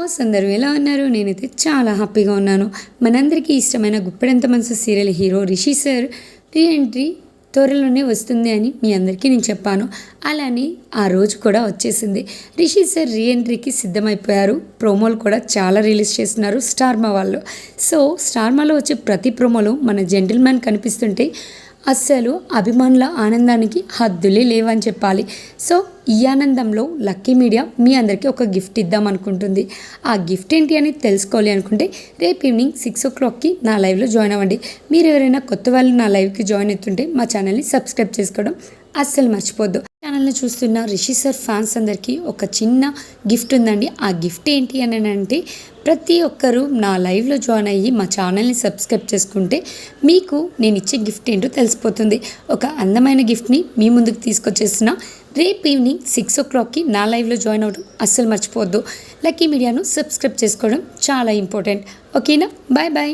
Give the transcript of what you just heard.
Hose అందరూ ఎలా ఉన్నారు? నేనైతే చాలా హ్యాపీగా ఉన్నాను. మనందరికీ ఇష్టమైన గుప్పెడంత మనసు serial hero Rishi sir reentry త్వరలోనే వస్తుంది అని మీ అందరికీ నేను చెప్పాను. అలానే ఆ రోజు కూడా వచ్చేసింది. రిషి సార్ రీ ఎంట్రీకి సిద్ధమైపోయారు. ప్రోమోలు కూడా చాలా రిలీజ్ చేస్తున్నారు స్టార్మా వాళ్ళు. సో స్టార్మాలో వచ్చే ప్రతి ప్రోమోలో మన జెంటిల్మ్యాన్ కనిపిస్తుంటే అస్సలు అభిమానుల ఆనందానికి హద్దులే లేవని చెప్పాలి. సో ఈ ఆనందంలో లక్కీ మీడియా మీ అందరికీ ఒక గిఫ్ట్ ఇద్దాం అనుకుంటుంది. ఆ గిఫ్ట్ ఏంటి అని తెలుసుకోవాలి అనుకుంటే రేపు ఈవినింగ్ సిక్స్ ఓ క్లాక్కి నా లైవ్లో జాయిన్ అవ్వండి. మీరు ఎవరైనా కొత్త వాళ్ళు నా లైవ్కి జాయిన్ అవుతుంటే మా ఛానల్ని సబ్స్క్రైబ్ చేసుకోవడం అస్సలు మర్చిపోద్దు. ఛానల్ని చూస్తున్న రిషి సార్ ఫ్యాన్స్ అందరికీ ఒక చిన్న గిఫ్ట్ ఉందండి. ఆ గిఫ్ట్ ఏంటి అని అంటే ప్రతి ఒక్కరూ నా లైవ్లో జాయిన్ అయ్యి మా ఛానల్ని సబ్స్క్రైబ్ చేసుకుంటే మీకు నేను ఇచ్చే గిఫ్ట్ ఏంటో తెలిసిపోతుంది. ఒక అందమైన గిఫ్ట్ని మీ ముందుకు తీసుకొచ్చేసిన రేపు ఈవినింగ్ సిక్స్ ఓ క్లాక్కి నా లైవ్లో జాయిన్ అవ్వడం అస్సలు మర్చిపోవద్దు. లక్కీ మీడియాను సబ్స్క్రైబ్ చేసుకోవడం చాలా ఇంపార్టెంట్ ఓకేనా బాయ్ బాయ్